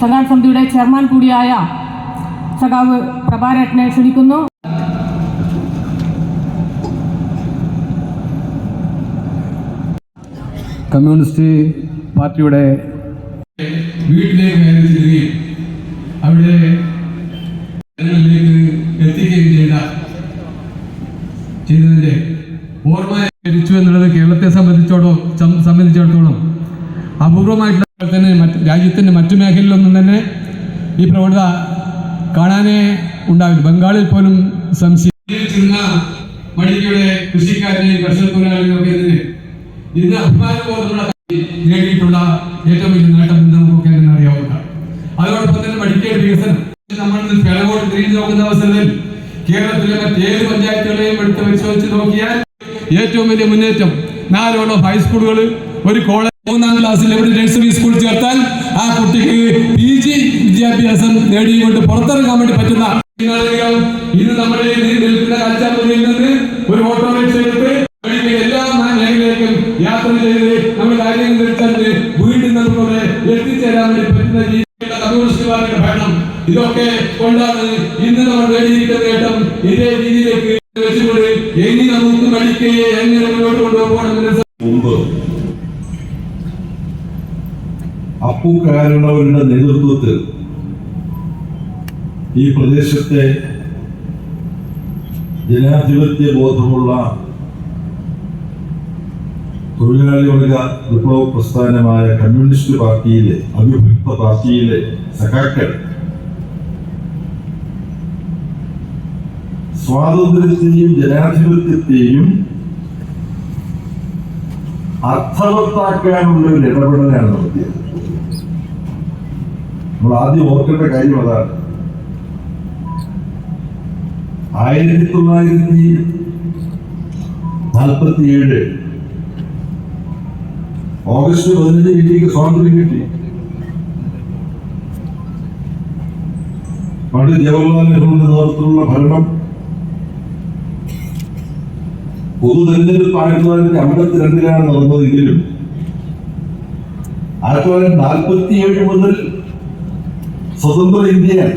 സഖാൻ സമിതിയുടെ ചെയർമാൻ കൂടിയായ സഖാവ് പ്രഭാരത്നെ ക്ഷണിക്കുന്നു. കമ്മ്യൂണിസ്റ്റ് പാർട്ടിയുടെ വീട്ടിലേക്ക് കയറി അവിടെ ജനങ്ങളിലേക്ക് എത്തിക്കുകയും ചെയ്ത ചെയ്തതിന്റെ ഓർമ്മ മരിച്ചു എന്നുള്ളത് കേരളത്തെ സംബന്ധിച്ചോടോ സംബന്ധിച്ചിടത്തോളം അപൂർവമായിട്ടുള്ള തന്നെ മറ്റ് രാജ്യത്തിന്റെ മറ്റു മേഖലയിലൊന്നും തന്നെ ഈ പ്രവണത കാണാനേ ഉണ്ടാവില്ല. ബംഗാളിൽ പോലും സംശയം മടിക്കയുടെ കൃഷിക്കാരനെയും കർഷക തൊഴിലാളികളും ഒക്കെ ഇതിന് അഭിമാനബോധമുള്ള നേടിയിട്ടുള്ള ഏറ്റവും വലിയ നേട്ടം എന്ന് നമുക്കൊക്കെ തന്നെ അറിയാവുന്നതാണ്. അതോടൊപ്പം തന്നെ മെഡിക്കൽ വികസനം. നമ്മൾ പിളകോട്ട് തിരിഞ്ഞു നോക്കുന്ന അവസരത്തിൽ കേരളത്തിലെ മറ്റേത് പഞ്ചായത്തുകളെയും എടുത്ത് പരിശോധിച്ച് നോക്കിയാൽ ഏറ്റവും വലിയ മുന്നേറ്റം നാലോളം ഹൈസ്കൂളുകൾ ഒരു കോളേജ് മൂന്നാം ക്ലാസ്സിൽ എവിടെ നഴ്സറി സ്കൂൾ ചേർത്താൽ ആ കുട്ടിക്ക് പി ജി വിദ്യാഭ്യാസം നേടിയുകൊണ്ട് പുറത്തിറങ്ങാൻ വേണ്ടി പറ്റുന്ന ഇത് നമ്മുടെ അപ്പുകാരണവരുടെ നേതൃത്വത്തിൽ ഈ പ്രദേശത്തെ ജനാധിപത്യ ബോധമുള്ള തൊഴിലാളി വർഗ വിപ്ലവ പ്രസ്ഥാനമായ കമ്മ്യൂണിസ്റ്റ് പാർട്ടിയിലെ അവിഭക്ത പാർട്ടിയിലെ സഖാക്കൾ സ്വാതന്ത്ര്യത്തെയും ജനാധിപത്യത്തെയും അർത്ഥവത്താക്കാനുള്ള ഒരു ഇടപെടലാണ് നടത്തിയത്. നമ്മൾ ആദ്യം ഓർക്കേണ്ട കാര്യം അതാണ്. ആയിരത്തി തൊള്ളായിരത്തി നാൽപ്പത്തിയേഴ് ഓഗസ്റ്റ് പതിനഞ്ച് ഇന്ത്യയ്ക്ക് സ്വാതന്ത്ര്യം കിട്ടി. പണ്ട് ജവഹർലാൽ നെഹ്റുവിന്റെ നേതൃത്വത്തിലുള്ള ഭരണം പൊതു തെരഞ്ഞെടുപ്പ് ആയിരത്തി തൊള്ളായിരത്തി അമ്പത്തിരണ്ടിലാണ് നടന്നതെങ്കിലും ആയിരത്തി തൊള്ളായിരത്തി നാൽപ്പത്തി ഏഴ് മുതൽ സ്വതന്ത്ര ഇന്ത്യയാണ്.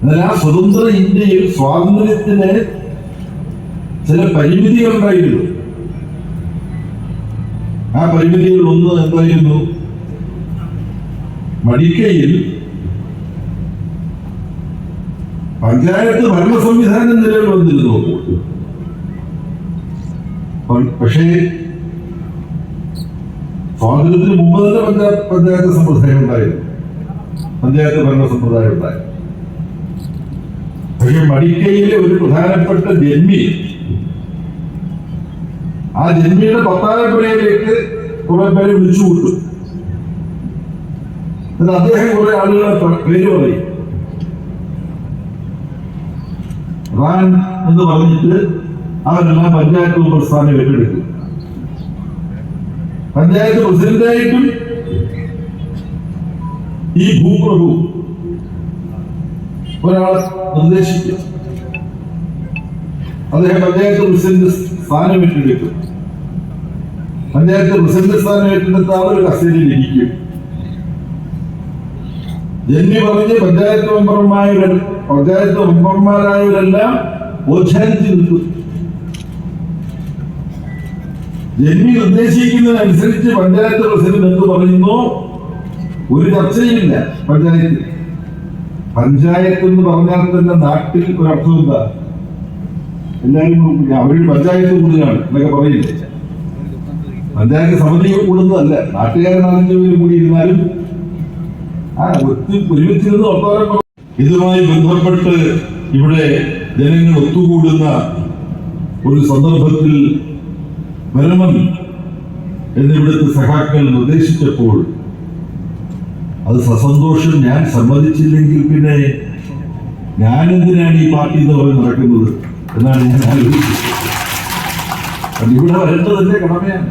എന്നാൽ ആ സ്വതന്ത്ര ഇന്ത്യയിൽ സ്വാതന്ത്ര്യത്തിന് ചില പരിമിതികൾ ഉണ്ടായിരുന്നു ആ പരിമിതികൾ ഒന്ന് എന്തായിരുന്നു? മടിക്കയിൽ പഞ്ചായത്ത് ഭരണ സംവിധാനം നിലവിൽ വന്നിരുന്നു. പക്ഷേ സ്വാതന്ത്ര്യത്തിന് മുമ്പ് തന്നെ പഞ്ചായത്ത് പഞ്ചായത്ത് സമ്പ്രദായം ഉണ്ടായിരുന്നു പഞ്ചായത്ത് ഭരണ സമ്പ്രദായം ഉണ്ടായിരുന്നു പക്ഷേ മടിക്കയിലെ ഒരു പ്രധാനപ്പെട്ട ജന്മി ആ ജന്മിയുടെ പത്താലപ്പുഴയിലേക്ക് കുറെ പേരെ വിളിച്ചു കൂട്ടും. എന്നാൽ അദ്ദേഹം കുറെ ആളുകളെ പേര് പറയും. എന്ന് പറഞ്ഞിട്ട് അവരെല്ലാം പഞ്ചായത്ത് പ്രസ്ഥാനം സ്ഥാനം ഏറ്റെടുക്കും. പഞ്ചായത്ത് പ്രസിഡന്റായിട്ടും ഈ ഭൂപ്രഭു ഒരാളെ നിർദ്ദേശിക്കും അദ്ദേഹം പഞ്ചായത്ത് പ്രസിഡന്റ് സ്ഥാനം ഏറ്റെടുക്കും പഞ്ചായത്ത് പ്രസിഡന്റ് സ്ഥാനം ഏറ്റെടുത്ത ആൾ ഒരു കസ്റ്റഡിയിൽ ഇരിക്കും. ജന്മി പറഞ്ഞ് പഞ്ചായത്ത് മെമ്പർമാരുടെ പഞ്ചായത്ത് മെമ്പർമാരായവരെല്ലാം ഓച്ചാരിച്ച് നിൽക്കും. ജന്മി നിർദ്ദേശിക്കുന്നതിനനുസരിച്ച് പഞ്ചായത്ത് പ്രസിഡന്റ് എന്ത് പറയുന്നു? ഒരു ചർച്ചയില്ല പഞ്ചായത്തിൽ പഞ്ചായത്ത്. എന്ന് പറഞ്ഞാൽ തന്നെ നാട്ടിൽ ഒരർത്ഥം എന്താ? എല്ലാവരും അവർ പഞ്ചായത്ത് കൂടുതലാണ് എന്നൊക്കെ പറയില്ലേ? പഞ്ചായത്ത് സമിതി കൂടുന്നതല്ല. നാട്ടുകാരൻ നാലഞ്ച് പേര് കൂടി ഇരുന്നാലും ആ ഒത്തു ഒരുമിച്ചിരുന്ന് ഒട്ടോ ഇതുമായി ബന്ധപ്പെട്ട് ഇവിടെ ജനങ്ങൾ ഒത്തുകൂടുന്ന ഒരു സന്ദർഭത്തിൽ വരണമെന്ന് എന്നിവിടുത്തെ സഹാക്കൾ നിർദ്ദേശിച്ചപ്പോൾ അത് സസന്തോഷം ഞാൻ സമ്മതിച്ചില്ലെങ്കിൽ പിന്നെ ഞാൻ എന്തിനാണ് ഈ പാർട്ടി പറഞ്ഞ് നടക്കുന്നത് എന്നാണ് ഞാൻ ആലോചിച്ചത്. ഇവിടെ വരേണ്ടത് എന്റെ കടമയാണ്.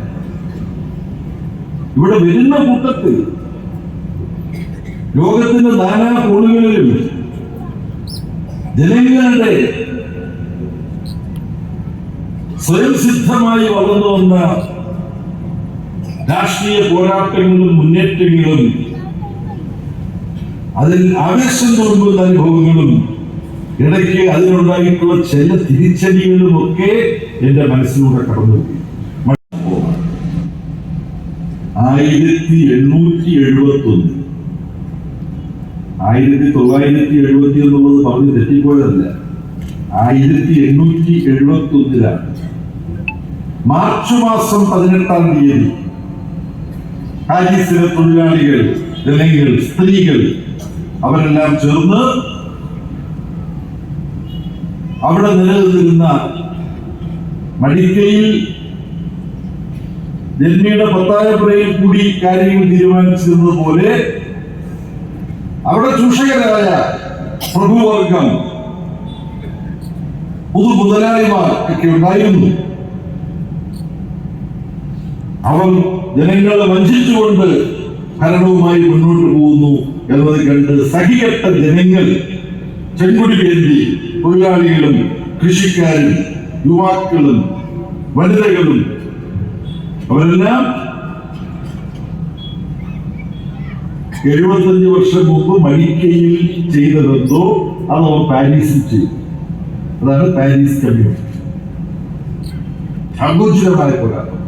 ഇവിടെ വരുന്ന കൂട്ടത്തിൽ ലോകത്തിന്റെ നാനാ കോണുകളിലും ജനങ്ങളുടെ സ്വയം സിദ്ധമായി വളർന്നു വന്ന രാഷ്ട്രീയ പോരാട്ടങ്ങളും മുന്നേറ്റങ്ങളും അതിൽ ആവേശം തോന്നുന്ന അനുഭവങ്ങളും ഇടയ്ക്ക് അതിനുണ്ടായിട്ടുള്ള ചില തിരിച്ചടികളും ഒക്കെ എന്റെ മനസ്സിലൂടെ കടന്നു ആയിരത്തി എണ്ണൂറ്റി എഴുപത്തി ഒന്ന് ആയിരത്തി തൊള്ളായിരത്തി എഴുപത്തി എന്നുള്ളത് പറഞ്ഞ് തെറ്റിപ്പോയതല്ല. ആയിരത്തി എണ്ണൂറ്റി എഴുപത്തി ഒന്നിലാണ് മാർച്ച് മാസം പതിനെട്ടാം തീയതി. ഹാരിസിലെ തൊഴിലാളികൾ അല്ലെങ്കിൽ സ്ത്രീകൾ അവരെല്ലാം ചേർന്ന് അവിടെ നിലനിന്നിരുന്ന മടിക്കയിൽ ജന്മിയുടെ പത്തായപ്പുറയിൽ കൂടി കാര്യങ്ങൾ തീരുമാനിച്ചിരുന്നത് പോലെ അവിടെ ചൂഷകരായ പ്രഭുവർഗം പുതു മുതലാളിമാർ ഒക്കെ ഉണ്ടായിരുന്നു. അവർ ജനങ്ങളെ വഞ്ചിച്ചുകൊണ്ട് ഭരണവുമായി മുന്നോട്ട് പോകുന്നു എന്നത് കണ്ട് സഹികെട്ട ജനങ്ങൾ ചെങ്കുടി വേണ്ടി തൊഴിലാളികളും കൃഷിക്കാരും യുവാക്കളും വനിതകളും അവരെല്ലാം എഴുപത്തഞ്ച് വർഷം മുമ്പ് മരിക്കയിൽ ചെയ്തതെന്തോ അത് അവർ പാരീസിൽ ചെയ്തു. അതാണ് പാരീസ് കമ്മ്യൂൺ സങ്കുചിതമായ പോരാട്ടം.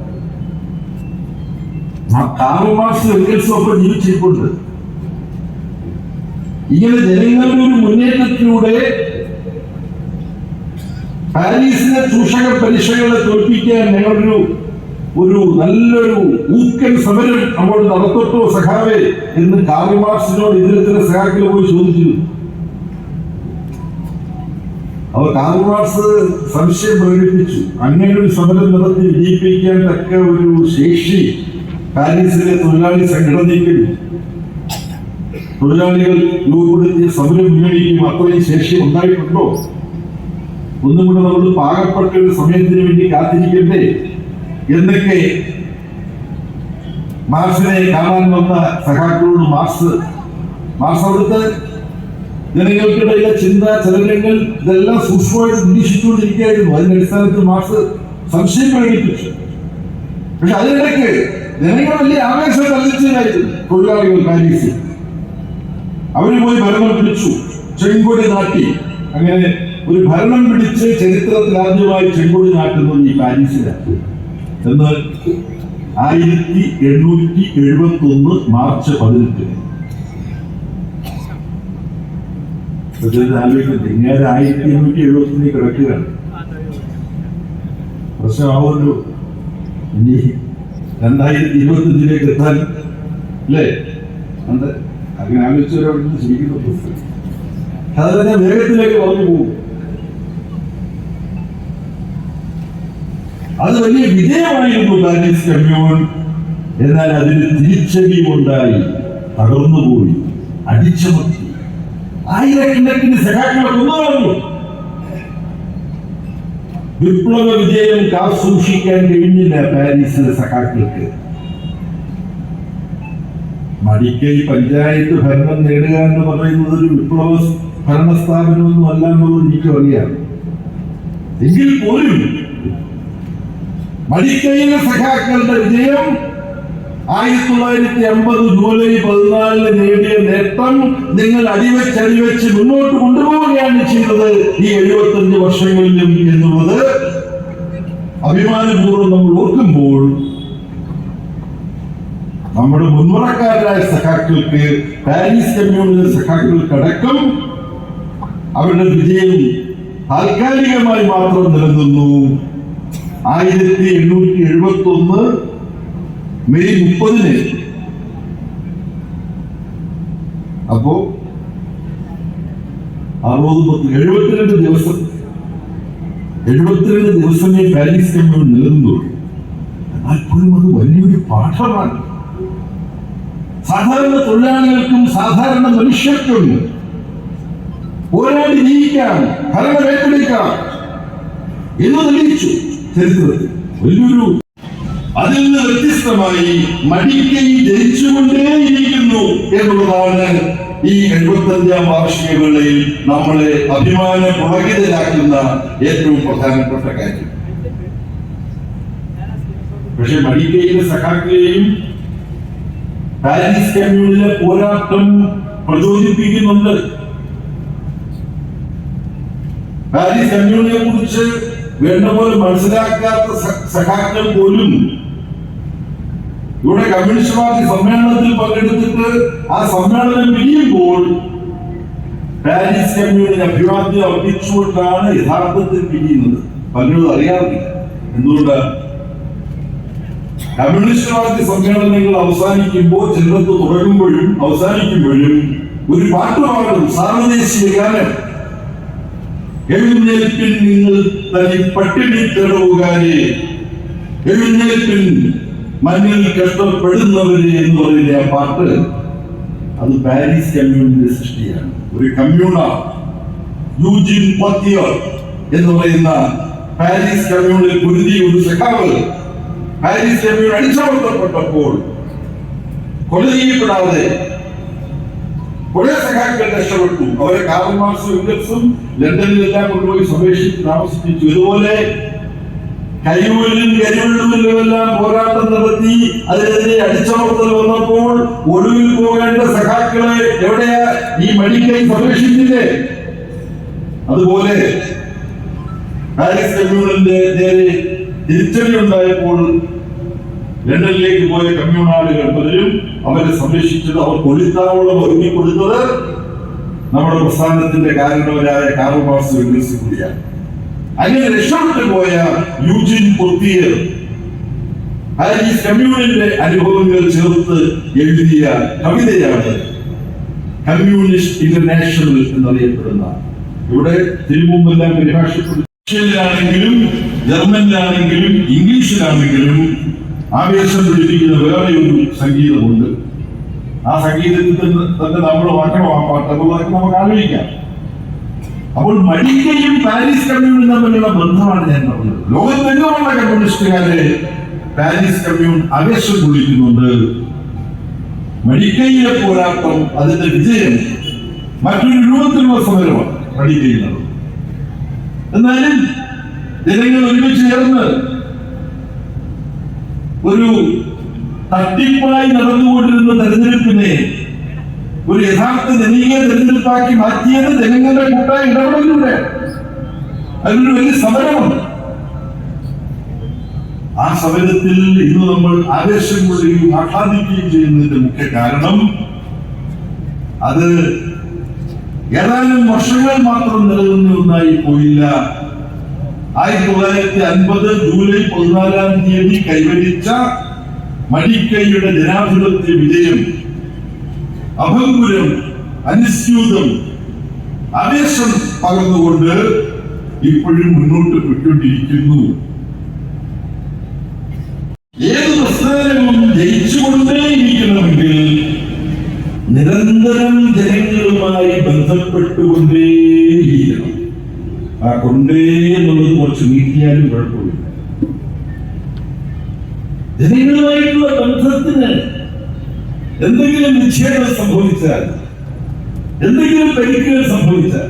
ഒപ്പം ജീവിച്ചിട്ടുണ്ട് ഇങ്ങനെ ജനങ്ങളുടെ ഒരു മുന്നേറ്റത്തിലൂടെ പാരീസിലെ ചൂഷക പരീക്ഷകളെ തോൽപ്പിക്കാൻ ഞങ്ങളൊരു ഒരു നല്ലൊരു ഊക്കൻ സമരം നമ്മൾ നടത്തട്ടോ സഖാവേ എന്ന് കാർമാർസിനോട് ഇതിലത്തിലെ സഖാക്കൾ പോയി ചോദിച്ചിരുന്നു. അവർ കാർമാർസ് സംശയം പ്രകടിപ്പിച്ചു. അങ്ങനെ ഒരു സമരം നടത്തി വിജയിപ്പിക്കാൻ തക്ക ഒരു ശേഷി പാരീസിലെ തൊഴിലാളി സംഘടനയ്ക്കും തൊഴിലാളികൾ രൂപപ്പെടുത്തിയ സമരം മുന്നണിക്കും അത്രയും ശേഷി ഉണ്ടായിട്ടുണ്ടോ ഒന്നും കൂടെ നമ്മൾ പാകപ്പെട്ട ഒരു സമയത്തിന് വേണ്ടി കാത്തിരിക്കണ്ടേ? എന്നൊക്കെ മാർസിനെ കാണാൻ വന്ന സഖാക്കളോട് മാർസ് മാർസ് അവിടുത്തെ ജനങ്ങൾക്കിടയിലെ ചിന്ത ചലനങ്ങൾ ഇതെല്ലാം സൂക്ഷ്മമായിട്ട് നിരീക്ഷിച്ചുകൊണ്ടിരിക്കുകയായിരുന്നു. അതിന്റെ അടിസ്ഥാനത്തിൽ മാർസ് സംശയം പ്രകടിപ്പിച്ചു. പക്ഷെ അതിനിടയ്ക്ക് ജനങ്ങൾ വലിയ ആവേശം തള്ളിച്ചതായിരുന്നു തൊഴിലാളികൾ പാരീസിൽ. അവർ പോയി ഭരണം പിടിച്ചു. ചെങ്കൊടി നാട്ടി. അങ്ങനെ ഒരു ഭരണം പിടിച്ച് ചരിത്രത്തിൽ ആദ്യമായി ചെങ്കൊടി നാട്ടുന്നത് ഈ പാരീസിലാണ് എന്ന് ആയിരത്തി എണ്ണൂറ്റി എഴുപത്തി ഒന്ന് മാർച്ച് ആലോചിക്കുന്നത് ഇങ്ങനെ ആയിരത്തി എണ്ണൂറ്റി എഴുപത്തി കിടക്കുകയാണ്. പ്രശ്നമാവുമല്ലോ. ഇനി രണ്ടായിരത്തി ഇരുപത്തി അഞ്ചിലേക്ക് എത്താൻ അല്ലേ? അത് അങ്ങനെ ആലോചിച്ചവരോട് ശരിക്കുന്ന പുസ്തകം അതിനെ വേഗത്തിലേക്ക് പറഞ്ഞു പോകും. അത് വലിയ വിജയമായിരുന്നു പാരീസ് കമ്മ്യൂൺ. എന്നാൽ അതിന് തിരിച്ചടിയുമുണ്ടായി തകർന്നുപോയി. അടിച്ചമർത്തി. ആയിരക്കണക്കിന് സഹായങ്ങൾ കൊന്നുകളഞ്ഞു വിപ്ലവ വിജയം കാസൂക്ഷിക്കാൻ കഴിഞ്ഞില്ല പാരീസ് സഖാക്കൾക്ക്. മടിക്കൈ പഞ്ചായത്ത് ഭരണം നേടുക എന്ന് പറയുന്നത് ഒരു വിപ്ലവ ഭരണ സ്ഥാപനമൊന്നും അല്ല എന്നുള്ളത് എനിക്ക് അറിയാം. എങ്കിൽ പോലും മടിക്കൈയിലെ സഖാക്കളുടെ വിജയം ആയിരത്തി തൊള്ളായിരത്തി അമ്പത് ജൂലൈ പതിനാലിന് നേടിയ നേട്ടം നിങ്ങൾ അടിവെച്ച് അടിവെച്ച് മുന്നോട്ട് കൊണ്ടുപോവുകയാണ് ചെയ്തത് ഈ എഴുപത്തഞ്ച് വർഷങ്ങളിലും എന്നുള്ളത് അഭിമാനപൂർവം നമ്മൾ ഓർക്കുമ്പോൾ നമ്മുടെ മുൻമുറക്കാരായ സഖാക്കൾക്ക് പാരീസ് കമ്മ്യൂണിലെ സഖാക്കൾക്കടക്കം അവരുടെ വിജയം താൽക്കാലികമായി മാത്രം നിലനിന്നു. ആയിരത്തി എണ്ണൂറ്റി എഴുപത്തി ഒന്ന് മെയ് മുപ്പതിന്. അപ്പോ അറുപത് പത്ത് എഴുപത്തിരണ്ട് ദിവസം എഴുപത്തിരണ്ട് ദിവസമേ പാരീസ് കമ്മ്യൂൺ നിലനിന്നുള്ളൂ എന്നാൽ പോലും അത് വലിയൊരു പാഠമാണ്. സാധാരണ തൊഴിലാളികൾക്കും സാധാരണ മനുഷ്യർക്കും പോരാടി ജീവിക്കാം ഭരണം ഏറ്റെടുക്കാം എന്ന് തെളിയിച്ചു ചരിത്രത്തിൽ. വലിയൊരു അതിൽ നിന്ന് വ്യത്യസ്തമായി മടിക്കൈ ജയിച്ചുകൊണ്ടേയിരിക്കുന്നു എന്നുള്ളതാണ് ഈ എഴുപത്തഞ്ചാം വാർഷിക വേളയിൽ നമ്മളെ അഭിമാന പുളകിതരാക്കുന്ന ഏറ്റവും പ്രധാനപ്പെട്ട കാര്യം. പക്ഷെ മടിക്കയിലെ സഖാക്കളെയും പാരീസ് കമ്മ്യൂണിലെ പോരാട്ടം പ്രചോദിപ്പിക്കുന്നുണ്ട്. പാരീസ് കമ്മ്യൂണിനെ കുറിച്ച് വേണ്ട പോലെ മനസ്സിലാക്കാത്ത സഖാക്കൾ പോലും ഇവിടെ കമ്മ്യൂണിസ്റ്റ് പാർട്ടി സമ്മേളനത്തിൽ പങ്കെടുത്തിട്ട് ആ സമ്മേളനം പിരിയുമ്പോൾ പാരീസ് കമ്മ്യൂണിന് അഭിവാദ്യം അർപ്പിച്ചുകൊണ്ടാണ് യഥാർത്ഥത്തിൽ പിരിയുന്നത് പലരും അറിയാറില്ല. എന്തുകൊണ്ട്? കമ്മ്യൂണിസ്റ്റ് പാർട്ടി സമ്മേളനങ്ങൾ അവസാനിക്കുമ്പോൾ ചിലർക്ക് തുടങ്ങുമ്പോഴും അവസാനിക്കുമ്പോഴും ഒരു പാട്ട് പാടും സാർവദേശീയ ഗാനം. എഴുന്നേൽപ്പിൻ നിങ്ങൾ തനി പട്ടിണി തെടവുകാരെ എഴുന്നേൽപ്പിൻ മണ്ണിൽ കഷ്ടപ്പെടുന്നവര് എന്ന് പറയുന്ന ആ പാട്ട് അത് പാരീസ് കമ്മ്യൂണിന്റെ സൃഷ്ടിയാണ്. ഒരു കമ്മ്യൂണ യൂജിൻ പത്തിയർ എന്ന് പറയുന്ന പാരീസ് കമ്മ്യൂണിൽ പൊരുതി ഒരു സഖാവ് പാരീസ് കമ്മ്യൂൺ അടിച്ചമർത്തപ്പെട്ടപ്പോൾ കൊല ചെയ്യപ്പെടാതെ കുറെ സഖാക്കൾ രക്ഷപ്പെട്ടു. അവരെ കാർമാർസും ഇംഗ്ലസും ലണ്ടനിലെല്ലാം കൊണ്ടുപോയി സ്വദേശിച്ച് താമസിപ്പിച്ചു. ഇതുപോലെ കൈവൂരിലും കരിവെള്ളൂരിലും എല്ലാം പോരാട്ടം നടത്തി അതിനെതിരെ അടിച്ചമർത്തൽ വന്നപ്പോൾ ഒടുവിൽ പോകേണ്ട സഖാക്കളെ എവിടെയാ? ഈ മടിക്കൈ സംരക്ഷിച്ചില്ലേ അതുപോലെ നേരെ തിരിച്ചടി ഉണ്ടായപ്പോൾ ലണ്ടനിലേക്ക് പോയ കമ്മ്യൂണാളുകൾ പലരും അവരെ സംരക്ഷിച്ചത് അവർ കൊളിത്താവളം ഒരുങ്ങി കൊടുത്തത് നമ്മുടെ പ്രസ്ഥാനത്തിന്റെ കാരണവരായ കാർൽ വിന്യസിക്കുകയാണ് അങ്ങനെ രക്ഷപ്പെട്ടു പോയ യൂജിൻ പൊത്തിയർ ഈ കമ്മ്യൂണിന്റെ അനുഭവങ്ങൾ ചേർത്ത് എഴുതിയ കവിതയാണ് കമ്മ്യൂണിസ്റ്റ് ഇന്റർനാഷണൽ എന്നറിയപ്പെടുന്ന. ഇവിടെ തിരുമുമ്പെല്ലാം പരിഭാഷപ്പെടുത്തി ജർമ്മനിലാണെങ്കിലും ഇംഗ്ലീഷിലാണെങ്കിലും ആവേശം പിടിപ്പിക്കുന്ന വേറെ ഒരു സംഗീതമുണ്ട്. ആ സംഗീതത്തിൽ തന്നെ തന്നെ നമ്മൾ വാക്കണം ആ പാട്ട് നമുക്ക് ആലോചിക്കാം. അപ്പോൾ മടിക്കയും പാരീസ് കമ്മ്യൂണും തമ്മിലുള്ള ബന്ധമാണ് ഞാൻ പറഞ്ഞത്. ലോകത്തെങ്ങുമുള്ള കമ്മ്യൂണിസ്റ്റുകാരെ പാരീസ് കമ്മ്യൂൺ ആവേശം കൊള്ളിക്കുന്നുണ്ട് മടിക്കയിലെ പോരാട്ടം അതിന്റെ വിജയം മറ്റൊരു രൂപത്തിലുള്ള സമരമാണ് മടിക്കയിൽ എന്നാലും ജനങ്ങൾ ഒരുമിച്ച് ചേർന്ന് ഒരു തട്ടിപ്പായി നടന്നുകൊണ്ടിരുന്ന തെരഞ്ഞെടുപ്പിനെ ഒരു യഥാർത്ഥ ജനകീയ തെരഞ്ഞെടുപ്പാക്കി മാറ്റിയത് ജനങ്ങളുടെ കൂട്ടായ ഇടപെടലിലൂടെ അതിനൊരു വലിയ സമരമുണ്ട് ആ സമരത്തിൽ ഇന്ന് നമ്മൾ ആവേശം കൊള്ളുകയും ആഹ്ലാദിക്കുകയും ചെയ്യുന്നതിന്റെ മുഖ്യ കാരണം അത് ഏതാനും വർഷങ്ങൾ മാത്രം നിലനിന്ന ഒന്നായി പോയില്ല. ആയിരത്തി തൊള്ളായിരത്തി അൻപത് ജൂലൈ പതിനാലാം തീയതി കൈവരിച്ച മടിക്കൈയുടെ ജനാധിപത്യ വിജയം അഭംഗുരം അനുസ്യൂതം ആവേശം പകർന്നുകൊണ്ട് ഇപ്പോഴും മുന്നോട്ട് പോയിക്കൊണ്ടിരിക്കുന്നു. ഏത് പ്രസ്ഥാനവും ജയിച്ചുകൊണ്ടേയിരിക്കണമെങ്കിൽ നിരന്തരം ജനങ്ങളുമായി ബന്ധപ്പെട്ടുകൊണ്ടേയിരിക്കണം ആ കൊണ്ടേ എന്നുള്ളത് കുറച്ച് നീക്കിയാലും കുഴപ്പമില്ല. ജനങ്ങളുമായിട്ടുള്ള ബന്ധത്തിന് എന്തെങ്കിലും നിക്ഷേപം സംഭവിച്ചാൽ എന്തെങ്കിലും പരിക്കുകൾ സംഭവിച്ചാൽ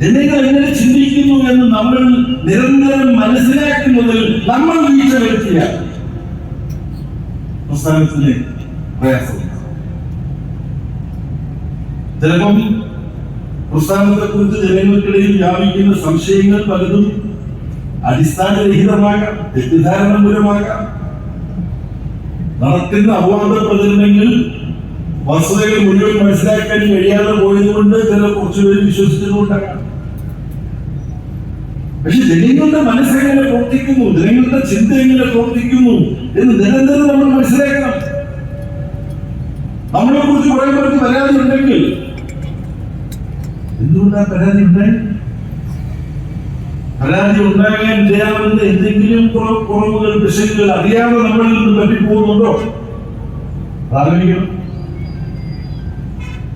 ജനങ്ങൾ എങ്ങനെ ചിന്തിക്കുന്നു എന്ന് നമ്മൾ നിരന്തരം മനസ്സിലാക്കുന്നതിൽ നമ്മൾ വീഴ്ച വരുത്തിയ പ്രസ്ഥാനത്തിന് പ്രയാസം. ചിലപ്പം പ്രസ്ഥാനത്തെ കുറിച്ച് ജനങ്ങൾക്കിടയിൽ വ്യാപിക്കുന്ന സംശയങ്ങൾ പലതും അടിസ്ഥാനരഹിതമാകാം തെറ്റിദ്ധാരണ മൂലമാകാം നടക്കുന്ന അപവാദ പ്രചരണങ്ങൾ വസ്തുതകൾ മുഴുവൻ മനസ്സിലാക്കാൻ കഴിയാതെ പോയതുകൊണ്ട് ചില കുറച്ചുപേർ വിശ്വസിച്ചതുകൊണ്ടാകാം പക്ഷെ ജനങ്ങളുടെ മനസ്സെങ്ങനെ പ്രവർത്തിക്കുന്നു? ജനങ്ങളുടെ ചിന്ത എങ്ങനെ പ്രവർത്തിക്കുന്നു എന്ന് നിരന്തരം നമ്മൾ മനസ്സിലാക്കണം. നമ്മളെ കുറിച്ച് കുറെ പേർക്ക് പരാതി ഉണ്ടെങ്കിൽ എന്തുകൊണ്ടാ പരാതി ഉണ്ടായി പരാതി ഉണ്ടാകാൻ ഇടയാവുന്ന എന്തെങ്കിലും കുറവ് കുറവുകൾ പിശകുകൾ അറിയാതെ നമ്മളിൽ നിന്ന് പറ്റിപ്പോകുന്നുണ്ടോ ആലോചിക്കണം.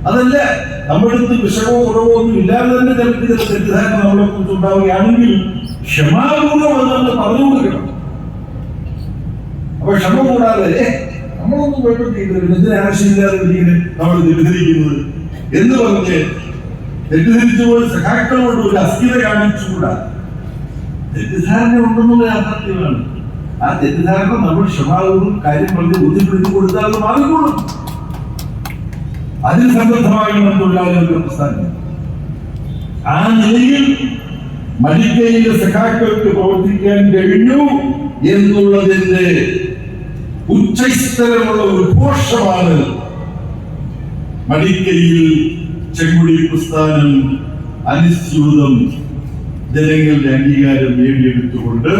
അതല്ല നമ്മളെടുത്ത് വിഷമോ കുറവോ ഒന്നും ഇല്ലാതെ തന്നെ ചിലപ്പോൾ ചില തെറ്റിദ്ധാരണ നമ്മളെ കുറിച്ച് ഉണ്ടാവുകയാണെങ്കിൽ ക്ഷമാപൂർവം നമ്മൾ പറഞ്ഞു കൊടുക്കണം. അപ്പൊ ക്ഷമ കൂടാതെ "ഏ, നമ്മളൊന്നും കുഴപ്പം ചെയ്തില്ല എന്തിനു ആവശ്യമില്ലാതെ ഇങ്ങനെ നമ്മൾ തെറ്റിദ്ധരിക്കുന്നത്? എന്ന് പറഞ്ഞ് തെറ്റിദ്ധരിച്ചു പോയി ഒരു അസ്ഥിര കാണിച്ചുകൂടാ? തെറ്റിദ്ധാരണ ഉണ്ടെന്നുള്ള യാഥാർത്ഥ്യമാണ് ആ തെറ്റിദ്ധാരണ നമ്മൾ ക്ഷമാപൂർവം കാര്യം പറഞ്ഞ് ബോധ്യപ്പെടുത്തി കൊടുത്താൽ അത് മാറിക്കോളും. അതിൽ സംബന്ധമായുള്ള തൊഴിലാളികളുടെ പ്രസ്ഥാനം. ആ നിലയിൽ മരിക്കയിലെ സഖാക്കൾക്ക് പ്രവർത്തിക്കാൻ കഴിഞ്ഞു എന്നുള്ളതിന്റെ ഉച്ചസ്ഥലമുള്ള ഘോഷമാണ് മടിക്കയിൽ ചെങ്കുടി പ്രസ്ഥാനം അനുസ്യൂതം ജനങ്ങളുടെ അംഗീകാരം നേടിയെടുത്തുകൊണ്ട്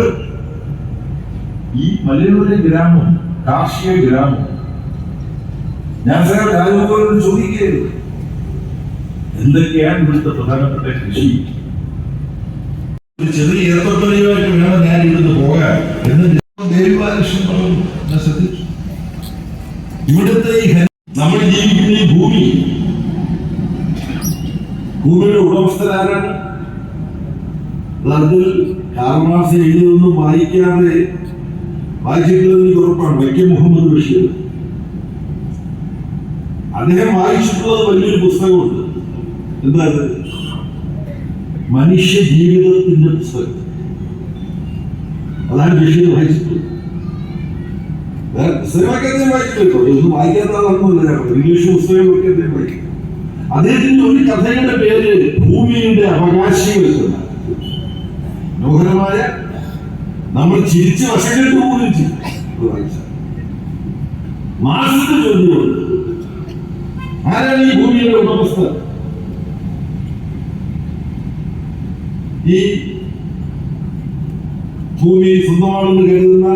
ഈ മലയോര ഗ്രാമം കാർഷിക ഗ്രാമം. ഞാൻ സാർ രാജഗോപാലോട് ചോദിക്കുകയായിരുന്നു എന്തൊക്കെയാണ് ഇവിടുത്തെ പ്രധാനപ്പെട്ട കൃഷി? ചെറിയ ഏത്തപ്പണിയുമായിട്ട് വേണം ഞാൻ ഇവിടുന്ന് പോകാൻ. എന്ന് ഞാൻ ശ്രദ്ധിച്ചു ഇവിടുത്തെ ഈ നമ്മൾ ജീവിക്കുന്ന ഈ ഭൂമി ഭൂമിയുടെ ഉടമസ്ഥരാരാണ് അതിൽ കാർമാസ് എഴുതിയൊന്നും വായിക്കാതെ വായിച്ചിട്ടുള്ളത് എനിക്ക് ഉറപ്പാണ്. വൈക്കം മുഹമ്മദ് ബഷീർ. അദ്ദേഹം വായിച്ചിട്ടുള്ളത് വലിയൊരു പുസ്തകമുണ്ട്. എന്താ മനുഷ്യ ജീവിതത്തിന്റെ പുസ്തകം. അതാണ് ബഷീർ വായിച്ചിട്ടുള്ളത് വേറെ പുസ്തകമൊക്കെ അദ്ദേഹം വായിച്ചിട്ടുണ്ടോ. ഒന്നും വായിക്കാത്തതാണെന്നല്ല ഞാൻ. ഇംഗ്ലീഷ് പുസ്തകമൊക്കെ അദ്ദേഹം വായിക്കും. അദ്ദേഹത്തിന്റെ ഒരു കഥയുടെ പേര് ഭൂമിയുടെ അവകാശികൾ എന്നാണ്. മനോഹരമായ നമ്മൾ ചിരിച്ച് വശങ്ങൾക്ക് പോലും ചെയ്യും. അത് വായിച്ചാൽ മാസത്തെ ചോദ്യമുണ്ട് ആരാണ് ഈ ഭൂമിയുടെ ഉടമസ്ഥ ഈ ഭൂമി സ്വന്തമാണെന്ന് കരുതുന്ന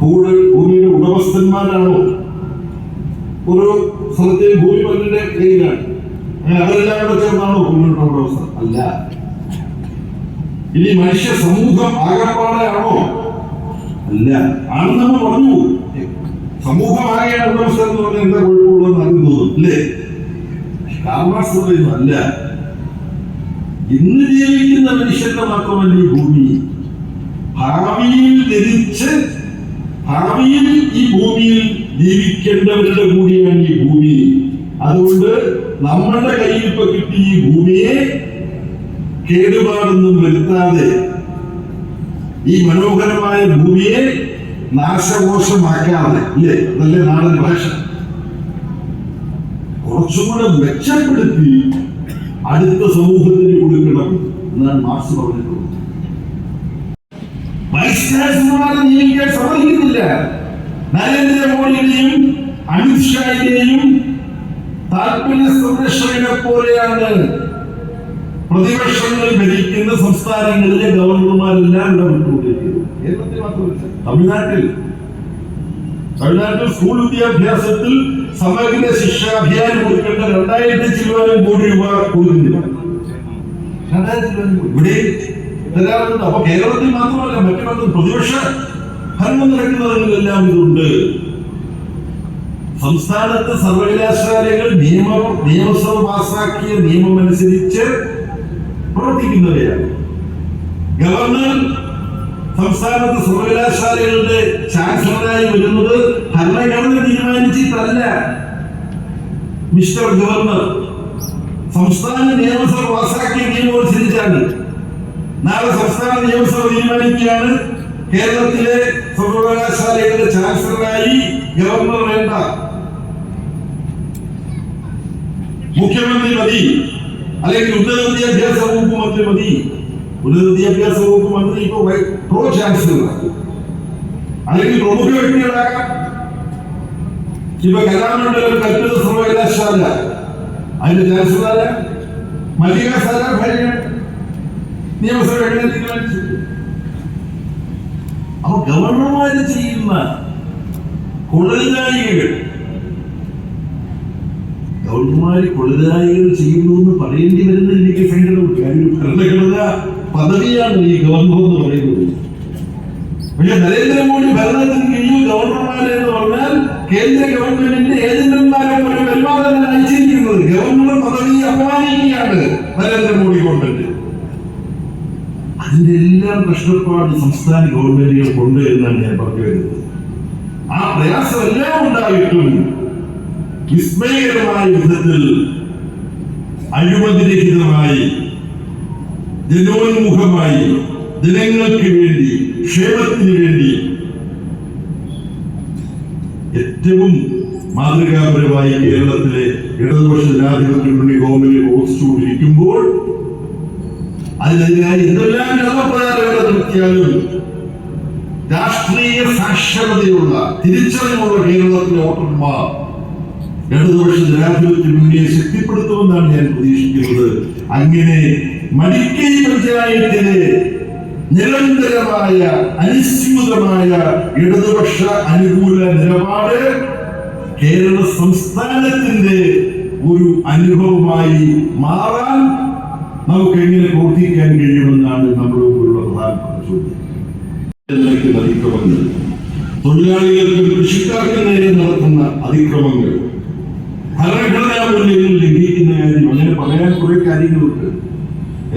കൂടുതൽ ഭൂമിയുടെ ഉടമസ്ഥന്മാരാണോ? ഒരു സ്ഥലത്തെയും ഭൂമി പറഞ്ഞിട്ട് കയ്യിലാണ്. അവരെല്ലാം കൂടെ ചേർന്നാണോ ഭൂമിയുടെ ഉടമസ്ഥ അല്ല. ഇനി മനുഷ്യ സമൂഹം ആകപ്പാടെയാണോ അല്ല. ആണെന്ന് നമ്മൾ പറഞ്ഞു. സമൂഹം ആകെയാണ് ഉടമസ്ഥ എന്ന് പറഞ്ഞാൽ എന്താ കുഴപ്പമുള്ളതെന്ന് അറിയുന്നത്? അല്ലേ? പറയുന്നു അല്ല. ഇന്ന് ജീവിക്കുന്ന മനുഷ്യന്റെ മാത്രമല്ല ഈ ഭൂമി. ഭാവിയിൽ ധരിച്ച് ഭാവിയിൽ ഈ ഭൂമിയിൽ ജീവിക്കേണ്ടവരുടെ കൂടിയാണ് ഈ ഭൂമി. അതുകൊണ്ട് നമ്മളുടെ കയ്യിൽ ഇപ്പൊ കിട്ടിയ ഈ ഭൂമിയെ കേടുപാടൊന്നും വരുത്താതെ ഈ മനോഹരമായ ഭൂമിയെ നാശകോശമാക്കാതെ ഇല്ലേ? അതല്ലേ നാടൻ ഭാഷ. കുറച്ചുകൂടെ മെച്ചപ്പെടുത്തി അടുത്ത സമൂഹത്തിന് കൊടുക്കണം എന്നാണ് മാർക്സ് പറഞ്ഞിട്ടുള്ളത്. സമ്മതിക്കുന്നില്ല. നരേന്ദ്രമോദിയുടെയും അമിത്ഷായുടെയും താല്പര്യ സംരക്ഷകനെ പോലെയാണ് പ്രതിപക്ഷങ്ങൾ ഭരിക്കുന്ന സംസ്ഥാനങ്ങളിലെ ഗവർണർമാരെല്ലാം കേരളത്തിൽ മാത്രമല്ല. തമിഴ്നാട്ടിൽ. തമിഴ്നാട്ടിൽ സ്കൂൾ വിദ്യാഭ്യാസത്തിൽ സമഗ്ര ശിക്ഷാ അഭിയാൻ കൊടുക്കേണ്ട രണ്ടായിരത്തി ചില്ലുവാനും കോടി രൂപ കൊടുക്കുന്നില്ല ഇവിടെ തരാറുണ്ട് അപ്പൊ കേരളത്തിൽ മാത്രമല്ല മറ്റു പ്രതിപക്ഷ ഭരണം നടക്കുന്നതിലെല്ലാം ഇതുണ്ട്. സംസ്ഥാനത്ത് സർവകലാശാലകൾ നിയമ നിയമസഭ പാസാക്കിയ നിയമമനുസരിച്ച് പ്രവർത്തിക്കുന്നവയാണ് ഗവർണർ സംസ്ഥാനത്ത് സർവകലാശാലകളുടെ ചാൻസലറായി വരുന്നത് ഭരണഘടന തീരുമാനിച്ചിട്ടല്ല. മിസ്റ്റർ ഗവർണർ സംസ്ഥാന നിയമസഭ പാസാക്കിയ നിയമം അനുസരിച്ചാണ് നാളെ സംസ്ഥാന നിയമസഭ തീരുമാനിക്കുകയാണ്. കേരളത്തിലെ സർവകലാശാലകളുടെ ചാൻസലറായി ഗവർണർ വേണ്ട. മുഖ്യമന്ത്രി മതി. അല്ലെങ്കിൽ ഉന്നത വിദ്യാഭ്യാസ വകുപ്പ് മന്ത്രി മതി. ഉന്നത വിദ്യാഭ്യാസ വകുപ്പ് മന്ത്രി ഇപ്പൊ പ്രോ ചാൻസലർ അല്ലെങ്കിൽ പ്രമുഖ വ്യക്തികളാകാം ഇപ്പൊ കലാമണ്ഡലം കൽപ്പിത സർവകലാശാല. അതിന്റെ ചാൻസലർ മല്ലിക സാരാ ഭാര്യ. നിയമസഭ തീരുമാനിച്ചു? അപ്പൊ ഗവർണർമാര് ചെയ്യുന്ന കൊള്ളരുതായികൾ ഗവർണർമാര് കൊള്ളരുതായികൾ ചെയ്യുന്നു എന്ന് പറയേണ്ടി വരുന്ന എനിക്ക് സങ്കടമുണ്ട് കാര്യം ഭരണഘടന പദവിയാണ് ഈ ഗവർണർ എന്ന് പറയുന്നത്. പക്ഷെ നരേന്ദ്രമോദി ഭരണത്തിന് കീഴിൽ ഗവർണർമാരെ എന്ന് പറഞ്ഞാൽ കേന്ദ്ര ഗവൺമെന്റിന്റെ ഏജന്റന്മാരെ പോലെ വരുമാനം അയച്ചിരിക്കുന്നത് ഗവർണർ പദവി അപമാനിക്കുകയാണ് നരേന്ദ്രമോദി അത് അതിന്റെ എല്ലാം കഷ്ടപ്പാട് സംസ്ഥാന ഗവൺമെന്റുകൾ കൊണ്ട് എന്നാണ് ഞാൻ പറഞ്ഞു വരുന്നത് ആ പ്രയാസം എല്ലാം ഉണ്ടായിട്ടും വിസ്മയകരമായ വിധത്തിൽ അഴിമതിരഹിതമായി ജനോന്മുഖമായി ജനങ്ങൾക്ക് വേണ്ടി ക്ഷേമത്തിന് വേണ്ടി ഏറ്റവും മാതൃകാപരമായി കേരളത്തിലെ ഇടതുപക്ഷ ജനാധിപത്യ മുന്നണി ഗവൺമെന്റ് പ്രവർത്തിച്ചുകൊണ്ടിരിക്കുമ്പോൾ അതിനെതിരായി എന്തെല്ലാം കള്ളപ്രചാരങ്ങൾ നടത്തിയാലും രാഷ്ട്രീയ സാക്ഷരതയുള്ള തിരിച്ചറിവുള്ള കേരളത്തിലെ വോട്ടർമാർ ഇടതുപക്ഷ ജനാധിപത്യ മുന്നണിയെ ശക്തിപ്പെടുത്തുമെന്നാണ് ഞാൻ പ്രതീക്ഷിക്കുന്നത്. അങ്ങനെ മടിക്കൈ പഞ്ചായത്തിലെ നിരന്തരമായ അനുസ്യൂതമായ ഇടതുപക്ഷ അനുകൂല നിലപാട് കേരള സംസ്ഥാനത്തിന്റെ ഒരു അനുഭവമായി മാറാൻ നമുക്ക് എങ്ങനെ പ്രവർത്തിക്കാൻ കഴിയുമെന്നാണ് നമ്മുടെ മുമ്പിലുള്ള പ്രധാനപ്പെട്ട ചോദ്യം. അതിക്രമങ്ങൾ. തൊഴിലാളികൾക്കും കൃഷിക്കാർക്കും നേരെ നടത്തുന്ന അതിക്രമങ്ങൾ. ഭരണഘടനാ മൂല്യങ്ങൾ ലംഘിക്കുന്ന കാര്യം അങ്ങനെ പറയാൻ കുറെ കാര്യങ്ങളുണ്ട്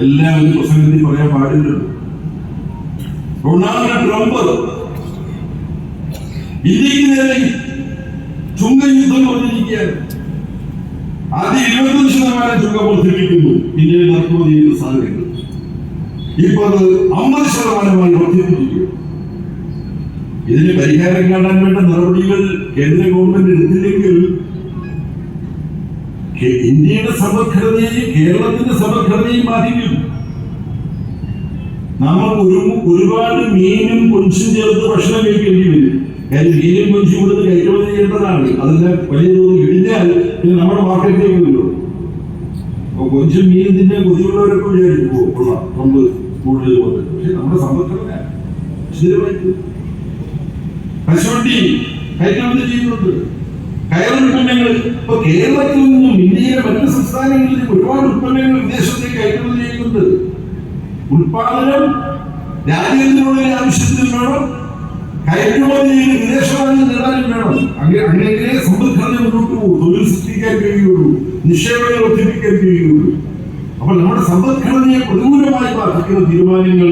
എല്ലാം ഒരു പ്രസംഗത്തിൽ പറയാൻ പാടില്ല. ഡൊണാൾഡ് ട്രംപ് ഇന്ത്യയ്ക്ക് നേരെ ചുങ്കയുദ്ധം വന്നിരിക്കുകയാണ് ആദ്യം ഇരുപത്തൊന്ന് ശതമാനം ചുങ്ക വർദ്ധിപ്പിക്കുന്നു ഇന്ത്യയിൽ ഇറക്കുമതി ചെയ്യുന്ന സാധനങ്ങൾ ഇപ്പൊ അത് അമ്പത് ശതമാനമായി വർദ്ധിപ്പിച്ചിരിക്കുന്നു ഇതിന് പരിഹാരം കാണാൻ വേണ്ട നടപടികൾ കേന്ദ്ര ഗവൺമെന്റ് എടുത്തില്ലെങ്കിൽ ഇന്ത്യയുടെ സമഗ്രതയെയും കേരളത്തിന്റെ സമഗ്രതയെയും ബാധിക്കും നമ്മൾ ഒരു ഒരുപാട് മീനും കൊഞ്ചും ചേർത്ത് ഭക്ഷണം കഴിക്കേണ്ടി വരും. കാര്യം മീനും കൊഞ്ചും കൊടുത്ത് കയറ്റുമതി ചെയ്യേണ്ടതാണ്. അതിന്റെ വലിയ തോതിൽ ഇടിഞ്ഞാൽ പിന്നെ നമ്മുടെ മാർക്കറ്റിലേക്ക് വരുമല്ലോ അപ്പൊ കൊഞ്ചും മീനും തിന്നെ കൊതിയുള്ളവരൊക്കെ വിചാരിക്കും "ഓ, കൊള്ളാം നമ്മൾ കൂടുതൽ പോകുന്നത് പക്ഷെ നമ്മുടെ സമ്പദ്ഘടന സ്ഥിരമായിട്ട് കശുവണ്ടി കയറ്റുമതി ചെയ്യുന്നുണ്ട്. കയർ ഉൽപ്പന്നങ്ങൾ. ഇപ്പൊ കേരളത്തിൽ നിന്നും ഇന്ത്യയിലെ മറ്റ് സംസ്ഥാനങ്ങളിൽ ഒരുപാട് ഉൽപ്പന്നങ്ങൾ വിദേശത്തേക്ക് കയറ്റുമതി ചെയ്യുന്നുണ്ട്. ഉൽപാദനം രാജ്യത്തിനുള്ളിലെ ആവശ്യത്തിന് വേണം. കയറ്റുമതി ചെയ്ത് വിദേശ രാജ്യം നേടാനും വേണം. അങ്ങനെ അങ്ങനെ സമൃദ്ധി മുന്നോട്ട് പോകും. തൊഴിൽ സൃഷ്ടിക്കാൻ കഴിയുള്ളൂ. നിക്ഷേപങ്ങൾ വർദ്ധിപ്പിക്കാൻ കഴിയുള്ളൂ. അപ്പോൾ നമ്മുടെ സമ്പദ്ഘടനയെ പ്രതികൂലമായി ബാധിക്കുന്ന തീരുമാനങ്ങൾ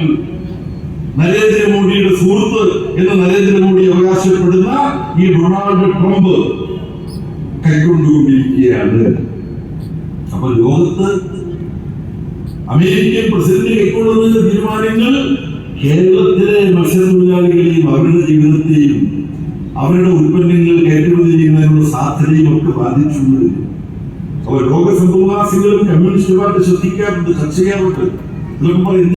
നരേന്ദ്രമോദിയുടെ സുഹൃത്ത് എന്ന് നരേന്ദ്രമോദി അവകാശപ്പെടുന്ന ഈ ഡൊണാൾഡ് ട്രംപ് കൈക്കൊണ്ടുകൊണ്ടിരിക്കുകയാണ് അപ്പൊ ലോകത്ത് അമേരിക്കൻ പ്രസിഡന്റ് കൈക്കൊള്ളുന്ന തീരുമാനങ്ങൾ? കേരളത്തിലെ മത്സ്യത്തൊഴിലാളികളെയും അവരുടെ ജീവിതത്തെയും അവരുടെ ഉൽപ്പന്നങ്ങൾ കയറ്റുമതി ചെയ്യുന്നതിനുള്ള സാധ്യതയും ഒക്കെ ബാധിച്ചുകൊണ്ട് അപ്പൊ ലോക സംഭവവാസികളും കമ്മ്യൂണിസ്റ്റ് പാർട്ടി ശ്രദ്ധിക്കാറുണ്ട് ചർച്ച ചെയ്യാറുണ്ട്.